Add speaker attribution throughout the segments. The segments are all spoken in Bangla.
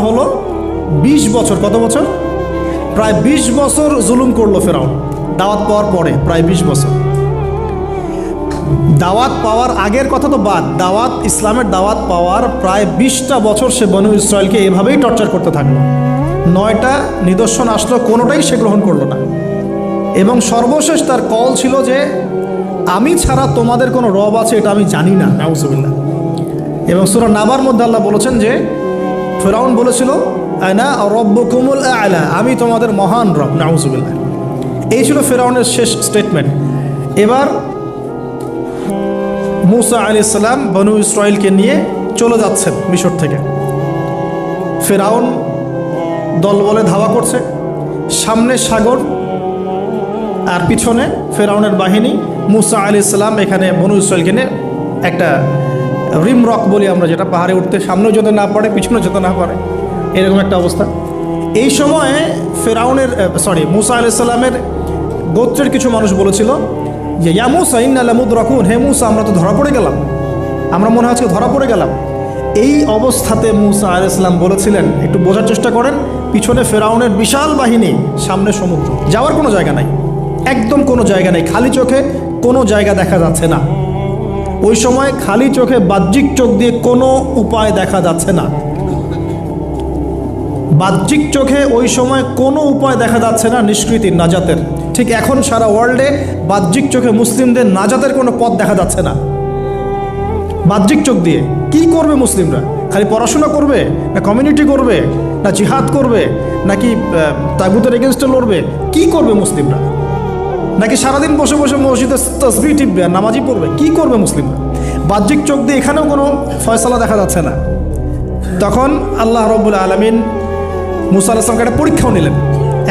Speaker 1: হলো বিশ বছর, কত বছর? প্রায় বিশ বছর জুলুম করল ফেরাউন। দাওয়াত পাওয়ার পরে, প্রায় বিশ বছর। দাওয়াত পাওয়ার আগের কথা তো বাদ। দাওয়াত, ইসলামের দাওয়াত পাওয়ার প্রায় বিশটা বছর সে বনু ইসরায়েলকে এভাবেই টর্চার করতে থাকল। নয়টা নিদর্শন আসলো, কোনোটাই সে গ্রহণ করল না। এবং সর্বশেষ তার কল ছিল যে, আমি ছাড়া তোমাদের কোনো রব আছে, এটা আমি জানি না। এবং সুরা নাবার মধ্যে আল্লাহ বলেছেন যে ফেরাউন বলেছিল আয়না রব্ব কুমুল আলা আমি তোমাদের মহান রব, নাউজুবিল্লাহ। এই ছিল ফেরাউনের শেষ স্টেটমেন্ট এবার মুসা আলি ইসলাম বনু ইসরায়েলকে নিয়ে চলে যাচ্ছেন মিশর থেকে। ফেরাউন দলবলে ধাওয়া করছে। সামনে সাগর, আর পিছনে ফেরাউনের বাহিনী মুসা আলি ইসলাম এখানে বনু ইসরায়েলকে নিয়ে একটা রিম রক বলি আমরা, যেটা পাহাড়ে উঠতে সামনেও যেতে না পারে, পিছনেও যেতে না পারে। এরকম একটা অবস্থা। এই সময়ে ফেরাউনের সরি মুসা আলি সাল্লামের গোত্রের কিছু মানুষ বলেছিল যে, ইয়া মুসা ইন্নালামুদ রকুন হে মুসা, আমরা তো ধরা পড়ে গেলাম। আমরা মনে হয় আজকে ধরা পড়ে গেলাম। এই অবস্থাতে মুসা আল ইসলাম বলেছিলেন, একটু বোঝার চেষ্টা করেন, পিছনে ফেরাউনের বিশাল বাহিনী, সামনে সমুদ্র। যাওয়ার কোনো জায়গা নাই। একদম কোনো জায়গা নেই। খালি চোখে কোনো জায়গা দেখা যাচ্ছে না। ওই সময় খালি চোখে বাহ্যিক চোখ দিয়ে কোনো উপায় দেখা যাচ্ছে না। বাহ্যিক চোখে ওই সময় কোনো উপায় দেখা যাচ্ছে না নিষ্কৃতির নাজাতের। ঠিক এখন সারা ওয়ার্ল্ডে বাহ্যিক চোখে মুসলিমদের নাজাতের কোনো পথ দেখা যাচ্ছে না। বাহ্যিক চোখ দিয়ে কি করবে মুসলিমরা? খালি পড়াশোনা করবে? না কমিউনিটি করবে? না জিহাদ করবে? নাকি তাগুতের এগেনস্টে লড়বে? কি করবে মুসলিমরা? নাকি সারাদিন বসে বসে মসজিদে তসবি টিপবে আর নামাজি পড়বে? কি করবে মুসলিমরা? বাহ্যিক চোখ দিয়ে এখানেও কোনো ফয়সালা দেখা যাচ্ছে না। তখন আল্লাহ রব্বুল আলমিন মুসা আলাহিসামকে একটা পরীক্ষাও নিলেন।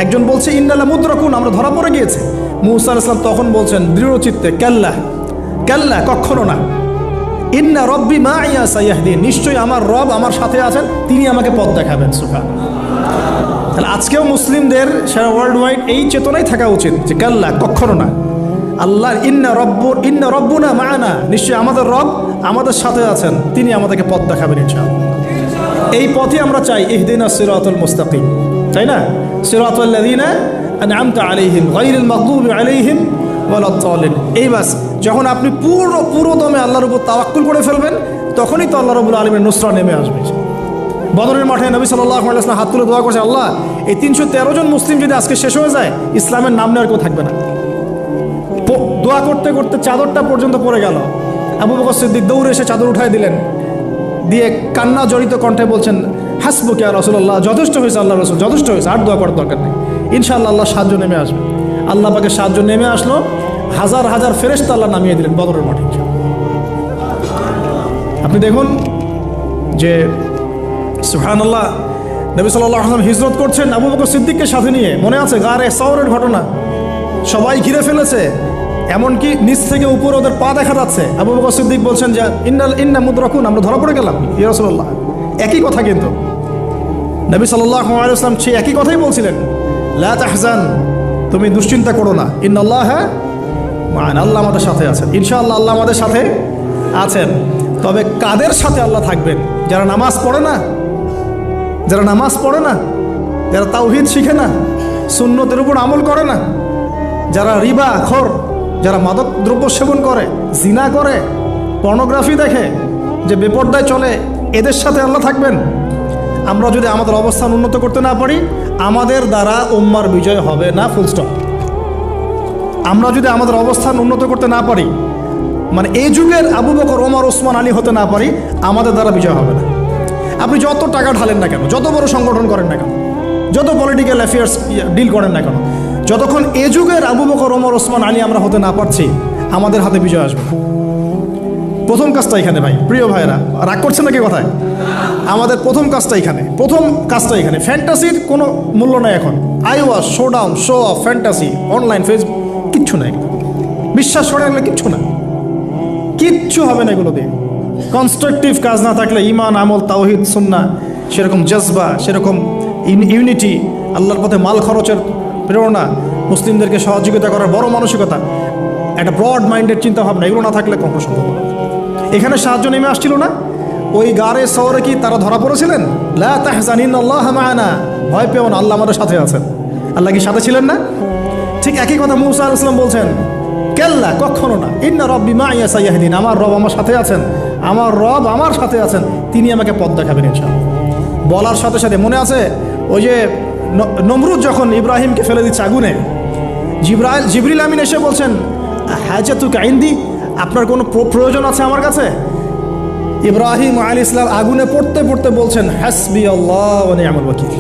Speaker 1: একজন বলছে ইন্দালা মুদ্রকুন আমরা ধরা পড়ে গিয়েছে। মুসা আলাহিসাম তখন বলছেন, দৃঢ়চিত্তে, ক্যাল্লা ক্যাল্লা, কখনো না। ইন্না রব্বি মা ইয়া সাইয়াহদিন নিশ্চয়ই আমার রব আমার সাথে আছেন, তিনি আমাকে পথ দেখাবেন সুফা তাহলে আজকেও মুসলিমদের সারা ওয়ার্ল্ড ওয়াইড এই চেতনাই থাকা উচিত যে, কাল্লা কখনো না। আল্লাহ, ইন্না রব্ব, ইন্না রব্বু না মানা। নিশ্চয়ই আমাদের রব আমাদের সাথে আছেন। তিনি আমাদেরকে পথ দেখাবেন, ইনশাআল্লাহ। এই পথে আমরা চাই, ইহদিনা সিরাতুল মুস্তাকিম। তাই না? সিরাতুল্লাযিনা আনআমতা আলাইহিম, গায়রিল মাগদুবি আলাইহিম ওয়ালাদ-দালিন এই বাস, যখন আপনি পুরো পুরো দমে আল্লাহর উপর তাওয়াক্কুল করে ফেলবেন, তখনই তো আল্লাহ রাব্বুল আলামিনের নুসরা নেমে আসবে। বদরের মাঠে নবী সাল্লাহ আলাইসলাম হাত তুলে দোয়া করছে আল্লাহ, এই তিনশো তেরো জন মুসলিম যদি আজকে শেষ হয়ে যায়, ইসলামের নাম নেওয়ার কেউ থাকবে না। দোয়া করতে করতে চাদরটা পর্যন্ত পড়ে গেল। আবু বকর সিদ্দিক দৌড়ে এসে চাদর উঠাই দিলেন। দিয়ে কান্না জড়িত কণ্ঠে বলছেন, হাসবুকে আর রসুল্লাহ যথেষ্ট হয়েছে আল্লাহ রসুল, যথেষ্ট হয়েছে, আর দোয়া করার দরকার নেই। ইনশাআল্লাহ আল্লাহ সাহায্য নেমে আসবে। আল্লাহ পাকে সাহায্য নেমে আসলো, হাজার হাজার ফেরেস্তা আল্লাহ নামিয়ে দিলেন বদরের মাঠে। আপনি দেখুন যে সুহান আল্লাহ নবী সাল্লাহ আসলাম হিজরত করছেন আবু বকর সিদ্দিককে সাথে নিয়ে। মনে আছে গারে সাওরের ঘটনা? সবাই ঘিরে ফেলেছে। এমনকি নিচ থেকে উপর ওদের পা দেখা যাচ্ছে। আবু বকর সিদ্দিক বলছেন যে, ইন্নাল ইন্না মুদ্রাকুন আমরা ধরা পড়ে গেলাম। ইয়ারসল্লাহ একই কথা কিন্তু। নবী সাল্লাহ আলাইসলাম সেই একই কথাই বলছিলেন। লা তাহজান তুমি দুশ্চিন্তা করো না। ইন্নাল্লাহ হ্যাঁ মান আল্লাহ আমাদের সাথে আছেন। ইনশাআল্লাহ আল্লাহ আমাদের সাথে আছেন। তবে কাদের সাথে আল্লাহ থাকবেন? যারা নামাজ পড়ে না যারা নামাজ পড়ে না, যারা তাওহিদ শিখে না, সুন্নতের উপর আমল করে না, যারা রিবা, খর, যারা মাদক দ্রব্য সেবন করে, জিনা করে, পর্নোগ্রাফি দেখে যে বেপর্দায় চলে, এদের সাথে আল্লাহ থাকবেন। আমরা যদি আমাদের অবস্থান উন্নত করতে না পারি, আমাদের দ্বারা উম্মার বিজয় হবে না ফুলস্টপ আমরা যদি আমাদের অবস্থান উন্নত করতে না পারি মানে এই যুগের আবু বকর, ওমর, ওসমান, আলী হতে না পারি, আমাদের দ্বারা বিজয় হবে না। আপনি যত টাকা ঢালেন না কেন, যত বড় সংগঠন করেন না কেন, যত পলিটিক্যাল অ্যাফেয়ার্স ডিল করেন না কেন, যতক্ষণ এ যুগের আবু বকর, ওমর, ওসমান, আলী আমরা হতে না পারছি, আমাদের হাতে বিজয় আসবে। প্রথম কাজটা এখানে ভাই, প্রিয় ভাইরা রাগ করছে নাকি কথায়? আমাদের প্রথম কাজটা এখানে, প্রথম কাজটা এখানে। ফ্যান্টাসির কোনো মূল্য নাই এখন। Eye wash show down show off, fantasy, online, Facebook, কিচ্ছু নাই। বিশ্বাস করে কিচ্ছু না। কিচ্ছু হবে না এগুলো দিয়ে কনস্ট্রাকটিভ কাজ না থাকলে ইমান আমল, তাওহিদ সুন্না সেরকম জজবা, সেরকম ইউনিটি, আল্লাহর পথে মাল খরচের প্রেরণা, মুসলিমদেরকে সহযোগিতা করার বড় মানসিকতা, একটা ব্রড মাইন্ডেড চিন্তা ভাবনা এগুলো না থাকলে কখনো সম্ভব। এখানে সাহায্য নেমে আসছিল না? ওই গারে শহরে কি তারা ধরা পড়েছিলেন? লা আল্লাহ ভয় পেও না, আল্লাহ আমাদের সাথে আছেন। আল্লাহ কি সাথে ছিলেন না? ঠিক একই কথা মুসা আলাইহিস সালাম বলছেন, কেল্লা, কখনো না। ইন্না রব্বি মা ইয়াসাইয়াহদিন আমার রব আমার সাথে আছেন। আমার রব আমার সাথে আছেন, তিনি আমাকে পথ দেখাবেন ইনশাআল্লাহ। বলার সাথে সাথে মনে আছে, ওই যে নমরুদ যখন ইব্রাহিমকে ফেলে দিচ্ছে আগুনে, জিব্রাইল, জিবরিল আমিন এসে বলছেন হাজাতু কাইন্দি আপনার কোনো প্র- প্রয়োজন আছে আমার কাছে? ইব্রাহিম আলী ইসলাম আগুনে পড়তে পড়তে বলছেন, হাসবি আল্লাহ আমার ওয়াকিল।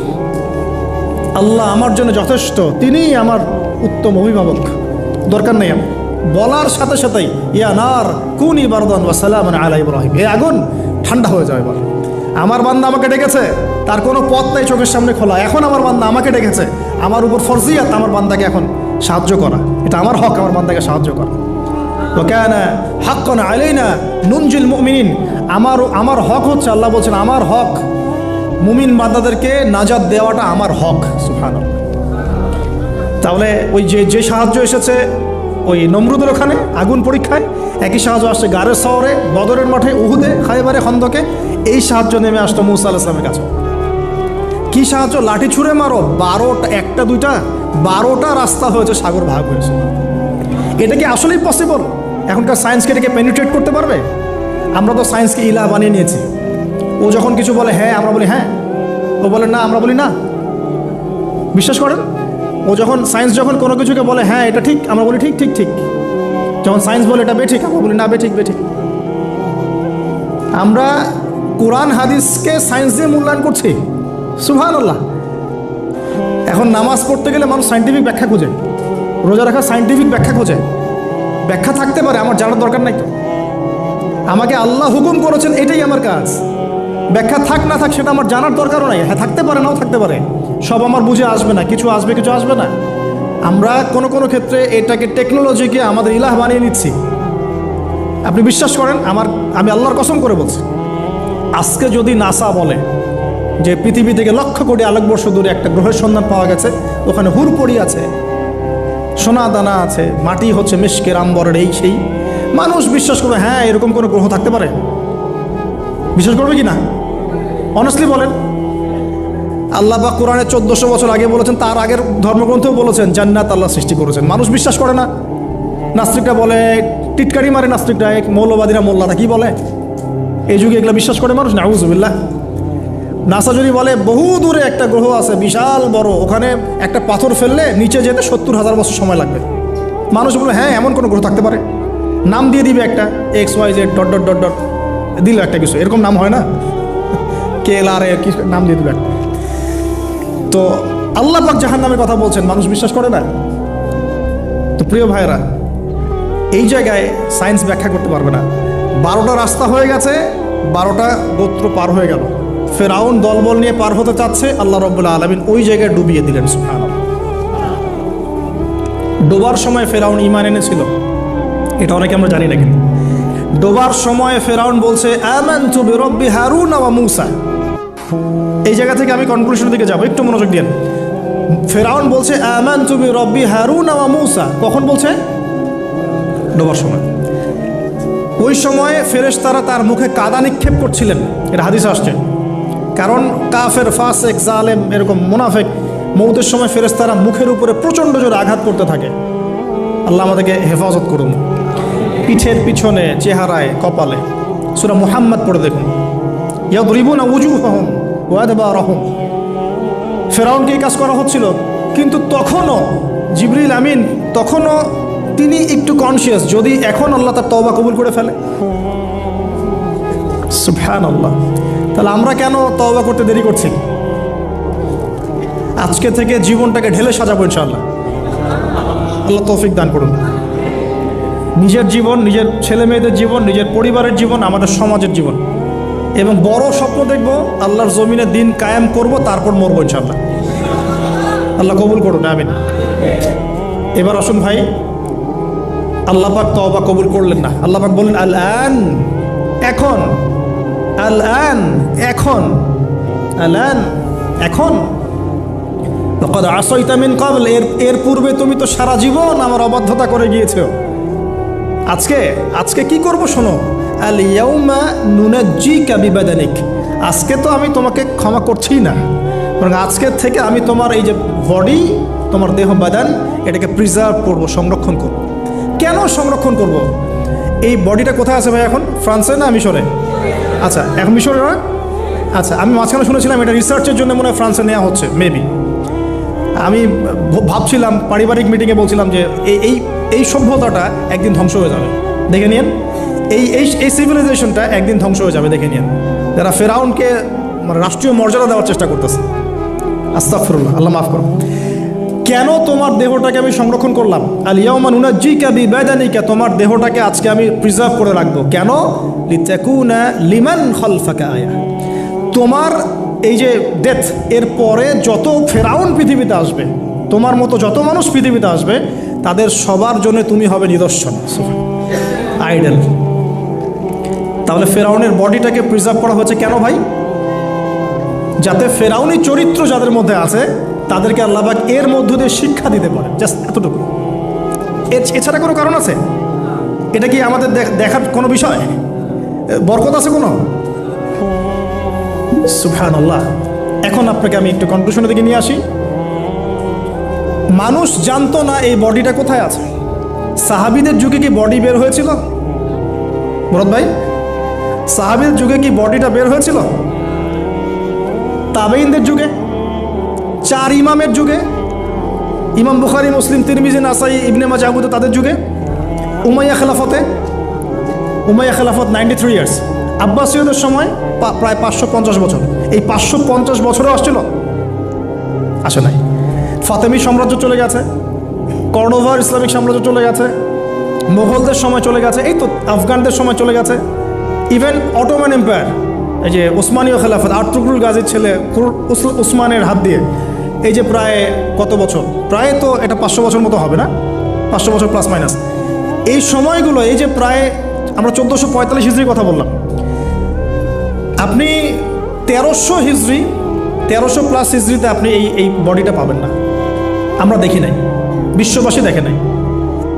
Speaker 1: আল্লাহ আমার জন্য যথেষ্ট, তিনিই আমার উত্তম অভিভাবক। দরকার নেই আমার। বলার সাথে সাথেই, ইয়া নার, কুন ইবারদান ওয়া সালাম আলা ইব্রাহিম। এই আগুন ঠান্ডা হয়ে যাবে বলে। আমার বান্দা আমাকে ডেকেছে, তার কোনো পথ নাই চোখের সামনে খোলা। এখন আমার বান্দা আমাকে ডেকেছে, আমার উপর ফরজিয়াত আমার বান্দাকে এখন সাহায্য করা। এটা আমার হক, আমার বান্দাকে সাহায্য করা। ওকানা হাক্কন আলাইনা নুনজিল মুমিনিন। আমার আমার হক হচ্ছে, আল্লাহ বলছেন, আমার হক, মুমিন বান্দাদেরকে নাজাদ দেওয়াটা আমার হক। সুবহানাল্লাহ। তাহলে ওই যে যে সাহায্য এসেছে ওই নমরুদের ওখানে আগুন পরীক্ষায়। একই সাহায্য আসছে গারের শহরে, বদরের মাঠে, উহুদে, খাইবারে, খন্দকে। এই সাহায্য নেমে আসতো মুসা আল ইসলামের কাছে। কি সাহায্য? লাঠি ছুঁড়ে মারো, বারোটা, একটা, দুইটা, বারোটা রাস্তা হয়েছে, সাগর ভাগ হয়েছে। এটা কি আসলেই পসিবল এখনকার সায়েন্সকে এটাকে পেনিট্রেট করতে পারবে? আমরা তো সায়েন্সকে ইলা বানিয়ে নিয়েছি। ও যখন কিছু বলে হ্যাঁ আমরা বলি হ্যাঁ। ও বলে না, আমরা বলি না। বিশ্বাস করেন? ও যখন সায়েন্স যখন কোনো কিছুকে বলে হ্যাঁ এটা ঠিক, আমরা বলি, ঠিক ঠিক ঠিক। যখন সায়েন্স বলে, এটা বেঠিক, আমরা বলি, না, বেঠিক বেঠিক। আমরা কোরআন, হাদিসকে সায়েন্স দিয়ে মূল্যায়ন করছি। সুভান আল্লাহ এখন নামাজ পড়তে গেলে মানুষ সাইন্টিফিক ব্যাখ্যা খোঁজে। রোজা রাখা সাইন্টিফিক ব্যাখ্যা খোঁজে। ব্যাখ্যা থাকতে পারে, আমার জানার দরকার নাই। আমাকে আল্লাহ হুকুম করেছেন, এটাই আমার কাজ। ব্যাখ্যা থাক, না থাক, সেটা আমার জানার দরকারও নাই। হ্যাঁ থাকতে পারে, নাও থাকতে পারে। সব আমার বুঝে আসবে না, কিছু আসবে কিছু আসবে না। আমরা কোনো কোনো ক্ষেত্রে এটাকে টেকনোলজিকে আমাদের ইলাহ বানিয়ে নিচ্ছি। আপনি বিশ্বাস করেন, আমার, আমি আল্লাহর কসম করে বলছি। আজকে যদি নাসা বলে যে পৃথিবী থেকে লক্ষ কোটি আলোকবর্ষ দূরে একটা গ্রহের সন্ধান পাওয়া গেছে, ওখানে হুরপড়ি আছে, সোনা দানা আছে, মাটি হচ্ছে মিশকের আম্বরের এই সেই, মানুষ বিশ্বাস করবে হ্যাঁ এরকম কোনো গ্রহ থাকতে পারে। বিশ্বাস করবে কি না? অনেস্টলি বলেন। আল্লাহ বা কোরআনে চোদ্দশো বছর আগে বলেছেন, তার আগের ধর্মগ্রন্থও বলেছেন, জান্নাত আল্লাহ সৃষ্টি করেছেন। মানুষ বিশ্বাস করে না। নাস্তিকরা বলে, টিটকারি মারে নাস্তিকরা, এক মৌলবাদীরা মোল্লারা কি বলে? এই যুগে এগুলো বিশ্বাস করে মানুষ? না বুঝবিল্লা নাসা যদি বলে, বহু দূরে একটা গ্রহ আছে, বিশাল বড়, ওখানে একটা পাথর ফেললে নিচে যেতে সত্তর হাজার বছর সময় লাগবে। মানুষ বলে হ্যাঁ এমন কোনো গ্রহ থাকতে পারে। নাম দিয়ে দিবে একটা, X, Y, Z, dot dot dot dot, দিল একটা কিছু, এরকম নাম হয় না? কে এল আর নাম দিয়ে দিবে একটা। তো আল্লাহ পাক জাহান নামের কথা বলছেন, মানুষ বিশ্বাস করে না? তো প্রিয় ভাইরা এই জায়গায় সায়েন্স ব্যাখ্যা করতে পারবে না। বারোটা রাস্তা হয়ে গেছে, বারোটা গোত্র পার হয়ে গেল। ফেরাউন দলবল নিয়ে পার হতে চাচ্ছে, আল্লাহ রব্বুল্লাহ আলমিন ওই জায়গায় ডুবিয়ে দিলেন সুফান ডোবার সময় ফেরাউন ইমান এনেছিল। এটা অনেকে আমরা জানি না কিন্তু। ডোবার সময় ফেরাউন বলছে, আমানতু বিরব্বি হারুন ওয়া মূসা। এই জায়গা থেকে আমি কনক্লুশনের দিকে যাব। একটু মনোযোগ দিন ফেরাউন বলছে, আমানতু বিরব্বি হারুন ওয়া মূসা। কখন বলছে? ডোবার সময়। ওই সময়ে ফেরেশতারা তার মুখে কাদা নিক্ষেপ করছিলেন। এটা হাদিস আসছে। কারণ কাফের, ফাসেক, জালেম এরকম মুনাফেক মৌতের সময় ফেরেশতারা মুখের উপরে প্রচণ্ড জোরে আঘাত করতে থাকে। আল্লাহ আমাদেরকে হেফাজত করুন। পিঠের পিছনে, চেহারায়, কপালে। সুরা মুহাম্মদ পড়ে দেখুন। ইয়াদরিবুনা উজুহাহুম ওয়াদবারাহুম। ফেরাউনকে এই কাজ করা হচ্ছিল। কিন্তু তখনও জিবরিল আমিন, তখনও তিনি একটু কনসিয়াস যদি এখন আল্লাহ তার তওবা কবুল করে ফেলে। সুবহান আল্লাহ তাহলে আমরা কেন তওবা করতে দেরি করছি? আজকে থেকে জীবনটাকে ঢেলে সাজাবো ইনশাআল্লাহ। আল্লাহ তৌফিক দান করুন। নিজের জীবন, নিজের ছেলে মেয়েদের জীবন, নিজের পরিবারের জীবন, আমাদের সমাজের জীবন। এবং বড় স্বপ্ন দেখব, আল্লাহর জমিনে দিন কায়েম করব, তারপর মরবো ইনশাআল্লাহ। আল্লাহ কবুল করুন, আমিন। এবার আসুন ভাই, আল্লাহ পাক তওবা কবুল করলেন না। আল্লাহ পাক বললেন আল আন এখন আল আন এখন আল আন এখন। লকদ আসইতা মিন কাবল এর এর পূর্বে তুমি তো সারা জীবন আমার অবাধ্যতা করে গিয়েছো। আজকে আজকে কি করব শোনো? আল ইয়াউমা নুনাজ্জিকা বিবাদানিক। আজকে তো আমি তোমাকে ক্ষমা করছি না। বরং আজকের থেকে আমি তোমার এই যে বডি তোমার দেহ বাদান, এটাকে প্রিজার্ভ করব, সংরক্ষণ করব। কেন সংরক্ষণ করব? এই বডিটা কোথায় আছে ভাই এখন? ফ্রান্সে না মিশরে? আচ্ছা এখন মিশরে না আচ্ছা আমি মাঝখানে শুনেছিলাম এটা রিসার্চের জন্য মনে হয় ফ্রান্সে নেওয়া হচ্ছে মেবি আমি ভাবছিলাম, পারিবারিক মিটিংয়ে বলছিলাম যে এই এই সভ্যতাটা একদিন ধ্বংস হয়ে যাবে। দেখে নিন এই এই সিভিলাইজেশনটা একদিন ধ্বংস হয়ে যাবে, দেখে নিন যারা ফেরাউনকে মানে রাষ্ট্রীয় মর্যাদা দেওয়ার চেষ্টা করতেছে। আস্তাফরুল্লাহ আল্লাহ মাফ করো কেন তোমার দেহটাকে আমি সংরক্ষণ করলাম? আলিয়াউমান উনাজ্জিকা বিবাদানিকা, তোমার দেহটাকে আজকে আমি প্রিজার্ভ করে রাখব। কেন? লিমান খলফাকা আয়া। তোমার এই যে ডেথ এর পরে যত ফেরাউন পৃথিবীতে আসবে, তোমার মতো যত মানুষ পৃথিবীতে আসবে, তাদের সবার জন্য তুমি হবে নিদর্শন। আইডল। তাহলে ফেরাউনের বডিটাকে প্রিজার্ভ করা হয়েছে কেন ভাই? যাতে ফেরাউনি চরিত্র যাদের মধ্যে আছে, তাদেরকে আল্লাহবাক এর মধ্য দিয়ে শিক্ষা দিতে পারে জাস্ট এতটুকু। এছাড়া কোনো কারণ আছে? এটা কি আমাদের দেখ- দেখার কোনো বিষয়? বরকত আছে কোনো? সুফান আল্লাহ এখন আপনাকে আমি একটু কনক্লুশনের দিকে নিয়ে আসি। মানুষ জানতো না এই বডিটা কোথায় আছে। সাহাবিদের যুগে কি বডি বের হয়েছিল? ভরত ভাই? সাহাবিদের যুগে কি বডিটা বের হয়েছিল? তাবেইনদের যুগে? চার ইমামের যুগে? ইমাম বুখারি, মুসলিম, তিরমিজি, নাসাই, ইবনে মাজাহুদ তাদের যুগে? উমাইয়া খেলাফতে? উমাইয়া খেলাফত নাইনটি থ্রি ইয়ার্স আব্বাসীয়দের সময় প্রায় পাঁচশো পঞ্চাশ বছর। এই পাঁচশো পঞ্চাশ বছরও আসছিল? আসে নাই। ফাতেমি সাম্রাজ্য চলে গেছে। কর্ডোভার ইসলামিক সাম্রাজ্য চলে গেছে। মোগলদের সময় চলে গেছে। এই তো আফগানদের সময় চলে গেছে। ইভেন অটোম্যান এম্পায়ার এই যে ওসমানীয় খেলাফত আর্তুকুল গাজীর ছেলে উসমানের হাত দিয়ে, এই যে প্রায় কত বছর? প্রায় তো এটা পাঁচশো বছর মতো হবে না? পাঁচশো বছর প্লাস মাইনাস এই সময়গুলো, এই যে প্রায় আমরা চোদ্দোশো পঁয়তাল্লিশ হিজড়ির কথা বললাম। আপনি তেরোশো হিজড়ি, তেরোশো প্লাস হিজড়িতে আপনি এই এই বডিটা পাবেন না। আমরা দেখি নাই। বিশ্ববাসী দেখে নাই।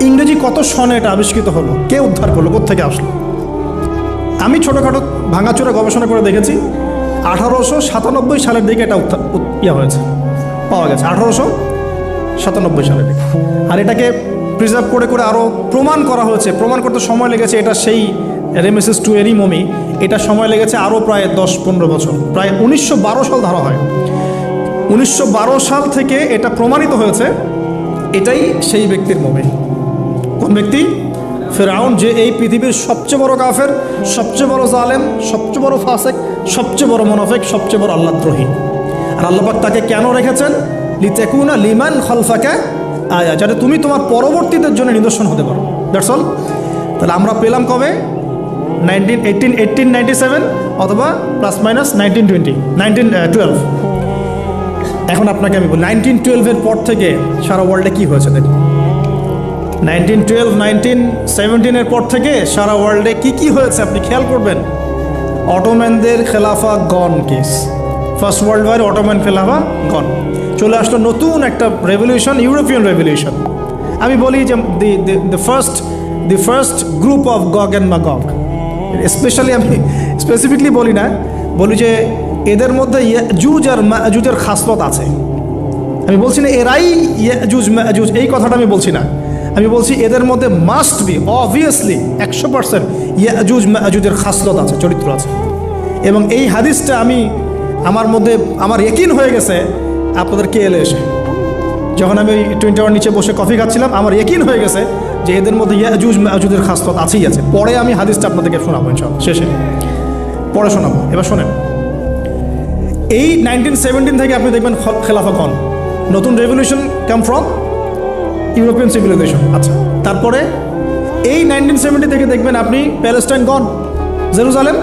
Speaker 1: ইংরেজি কত সনে এটা আবিষ্কৃত হলো? কে উদ্ধার করল? কোথেকে আসলো? আমি ছোটোখাটো ভাঙাচোরা গবেষণা করে দেখেছি, আঠারোশো সাতানব্বই সালের দিকে এটা ইয়ে হয়েছে, পাওয়া গেছে, আঠারোশো সাতানব্বই সালের দিকে। আর এটাকে প্রিজার্ভ করে করে আরও প্রমাণ করা হয়েছে, প্রমাণ করতে সময় লেগেছে, এটা সেই রেমেসিস টু এরি মমি, এটা সময় লেগেছে আরও প্রায় দশ পনেরো বছর, প্রায় উনিশশো বারো সাল ধরা হয়। উনিশশো বারো সাল থেকে এটা প্রমাণিত হয়েছে, এটাই সেই ব্যক্তির মমি। কোন ব্যক্তি? ফেরাউন যে এই পৃথিবীর সবচেয়ে বড় কাফের, সবচেয়ে বড় জালেম, সবচেয়ে বড় ফাসেক, সবচেয়ে বড় মনাফেক, সবচেয়ে বড় আল্লাহদ্রোহী। আর আল্লাপাক তাকে কেন রেখেছেন? লিতেকুনা লিমান খলফাকে আয়া, যাতে তুমি তোমার পরবর্তীদের জন্য নিদর্শন হতে পারো। দ্যাটস অল তাহলে আমরা পেলাম কবে? Nineteen, eighteen eighteen, ninety seven, অথবা plus minus nineteen twenty, nineteen twelve. এখন আপনাকে আমি বলি, নাইনটিন টুয়েলভের পর থেকে সারা ওয়ার্ল্ডে কী হয়েছে দেখুন। নাইনটিন টুয়েলভ, নাইনটিন সেভেন্টিনের পর থেকে সারা ওয়ার্ল্ডে কি কি হয়েছে আপনি খেয়াল করবেন? অটোম্যানদের খেলাফা gone case. First world war Ottoman খেলাফা gone. চলে আসলো নতুন একটা রেভলিউশন ইউরোপিয়ান রেভলিউশন আমি বলি যে the the first the first group of Gog and Magog specially আমি স্পেসিফিকলি বলি না, বলি যে এদের মধ্যে জুজ আর জুজের খাসলত আছে। আমি বলছি না এরাই ইয়াজুজ মাজুজ এই কথাটা আমি বলছি না। আমি বলছি এদের মধ্যে মাস্ট বি অবভিয়াসলি একশো পার্সেন্ট ইয়াজুজ, মাজুজের খাসলত আছে, চরিত্র আছে। এবং এই হাদিসটা আমি আমার মধ্যে, আমার একিন হয়ে গেছে, আপনাদের কে এলে এসে? যখন আমি টোয়েন্টি ওয়ান নিচে বসে কফি খাচ্ছিলাম, আমার একিন হয়ে গেছে যে এদের মধ্যে ইয়াজুজ, মাজুজের খাসলত আছেই আছে। পরে আমি হাদিসটা আপনাদেরকে শোনাবো ইনশাল্লাহ শেষে। পরে শোনাবো। এবার শোনেন। এই নাইনটিন সেভেন্টিন থেকে আপনি দেখবেন খেলাফা কন নতুন revolution come from European civilization আচ্ছা তারপরে এই নাইনটিন সেভেন্টি থেকে দেখবেন আপনি প্যালেস্টাইন গন, জেরুজালেম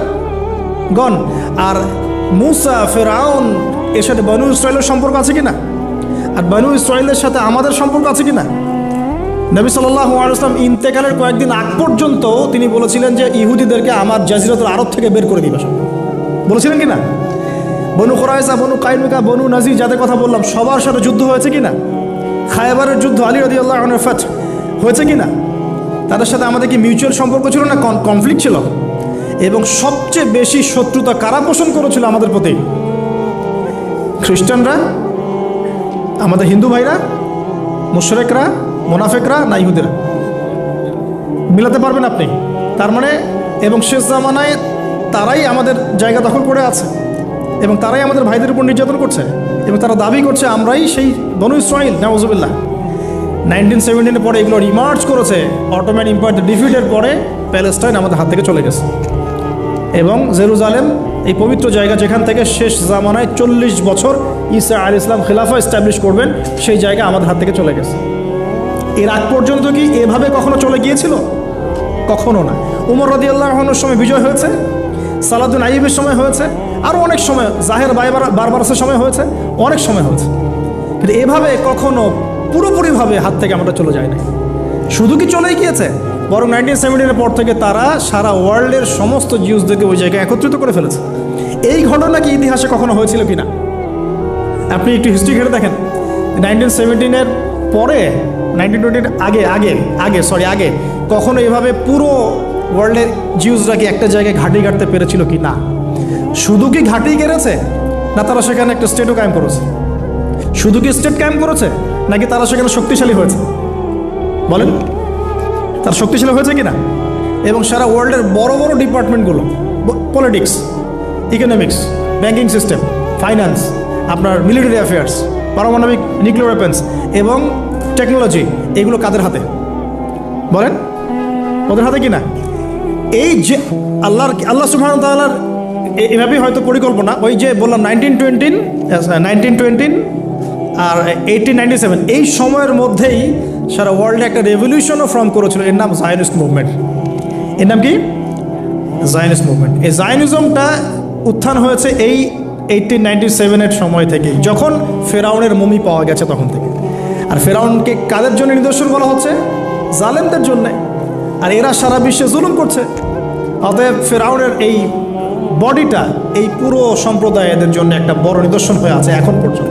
Speaker 1: গন, আর মুসা, ফেরাউন, এর সাথে বানু ইসরায়েলের সম্পর্ক আছে কি না আর বানু ইসরায়েলের সাথে আমাদের সম্পর্ক আছে কি না নবী সাল্লাহ আলসালাম ইন্তেকালের কয়েকদিন আগ পর্যন্ত তিনি বলেছিলেন যে ইহুদিদেরকে আমার জাজিরাতুল আরব থেকে বের করে দিবে বলেছিলেন কি না বনু খরাইসা বনু কাইনুকা, বনু নাজির যাদের কথা বললাম, সবার সাথে যুদ্ধ হয়েছে কি না খায়বারের যুদ্ধ আলী রদি আল্লাহ ফাত হয়েছে কি না তাদের সাথে আমাদের কি মিউচুয়াল সম্পর্ক ছিল না কনফ্লিক্ট ছিল? এবং সবচেয়ে বেশি শত্রুতা কারা পোষণ করেছিল আমাদের প্রতি? খ্রিস্টানরা, আমাদের হিন্দু ভাইরা, মুশরেকরা, মোনাফেকরা, না ইহুদেরা? মিলাতে পারবেন আপনি। তার মানে এবং শেষ জামানায় তারাই আমাদের জায়গা দখল করে আছে এবং তারাই আমাদের ভাইদের উপর নির্যাতন করছে। এবং তারা দাবি করছে, আমরাই সেই বনু ইসরাইল নাওজুবিল্লাহ নাইনটিন সেভেন্টিনের পরে এগুলো রিমার্চ করেছে, অটোম্যান ইম্পায়ার ডিফিটের পরে প্যালেস্টাইন আমাদের হাত থেকে চলে গেছে। এবং জেরুজালেম, এই পবিত্র জায়গা যেখান থেকে শেষ জামানায় চল্লিশ বছর ইসা আল ইসলাম খেলাফা এস্টাবলিশ করবেন, সেই জায়গা আমাদের হাত থেকে চলে গেছে। এর আগ পর্যন্ত কি এভাবে কখনো চলে গিয়েছিল? কখনো না। উমর রদি আল্লাহনের সময় বিজয় হয়েছে? সালাদুন আইবের সময় হয়েছে, আরও অনেক সময়, জাহের বাইবার বারবারসের সময় হয়েছে, অনেক সময় হয়েছে। কিন্তু এভাবে কখনো পুরোপুরিভাবে হাত থেকে আমরা চলে যায় না শুধু কি চলেই গিয়েছে? বরং নাইনটিন সেভেন্টিনের পর থেকে তারা সারা ওয়ার্ল্ডের সমস্ত জিউসদেরকে ওই জায়গায় একত্রিত করে ফেলেছে। এই ঘটনা কি ইতিহাসে কখনো হয়েছিল কি না আপনি একটু হিস্ট্রি ঘেটে দেখেন। নাইনটিন সেভেন্টিনের পরে নাইনটিন টোয়েন্টির আগে আগে আগে সরি আগে, কখনো এভাবে পুরো ওয়ার্ল্ডের জিউসরা কি একটা জায়গায় ঘাঁটি গাড়তে পেরেছিল কি না? শুধু কি ঘাঁটি গেড়েছে? না তারা সেখানে একটা স্টেটও কায়েম করেছে? শুধু কি স্টেট কায়েম করেছে? নাকি তারা সেখানে শক্তিশালী হয়েছে? বলেন। তার শক্তিশালী হয়েছে কি না এবং সারা ওয়ার্ল্ডের বড় বড় ডিপার্টমেন্টগুলো politics economics banking system finance আপনার মিলিটারি অ্যাফেয়ার্স পারমাণবিক নিউক্লিয়ার ওয়েপেন্স এবং টেকনোলজি এগুলো কাদের হাতে? বলেন। ওদের হাতে কি না? এই যে আল্লাহর আল্লাহ সুবহান তাআলার এ- এভাবেই হয়তো পরিকল্পনা। ওই যে বললাম নাইনটিন টোয়েন্টিন নাইনটিন টোয়েন্টিন আর এইটিন নাইনটি সেভেন এই সময়ের মধ্যেই সারা ওয়ার্ল্ডে একটা রেভলিউশনও ফর্ম করেছিল। এর নাম জায়নিস্ট মুভমেন্ট এর নাম কি? জায়নিস্ট মুভমেন্ট এই জায়নিজমটা উত্থান হয়েছে এই এইটিন নাইনটি সেভেনের সময় থেকে যখন ফেরাউনের মমি পাওয়া গেছে তখন থেকে। আর ফেরাউনকে কাদের জন্য নিদর্শন বলা হচ্ছে? জালেমদের জন্যে। আর এরা সারা বিশ্বে জুলুম করছে। অতএব ফেরাউনের এই বডিটা, এই পুরো সম্প্রদায় এদের জন্য একটা বড় নিদর্শন হয়ে আছে এখন পর্যন্ত।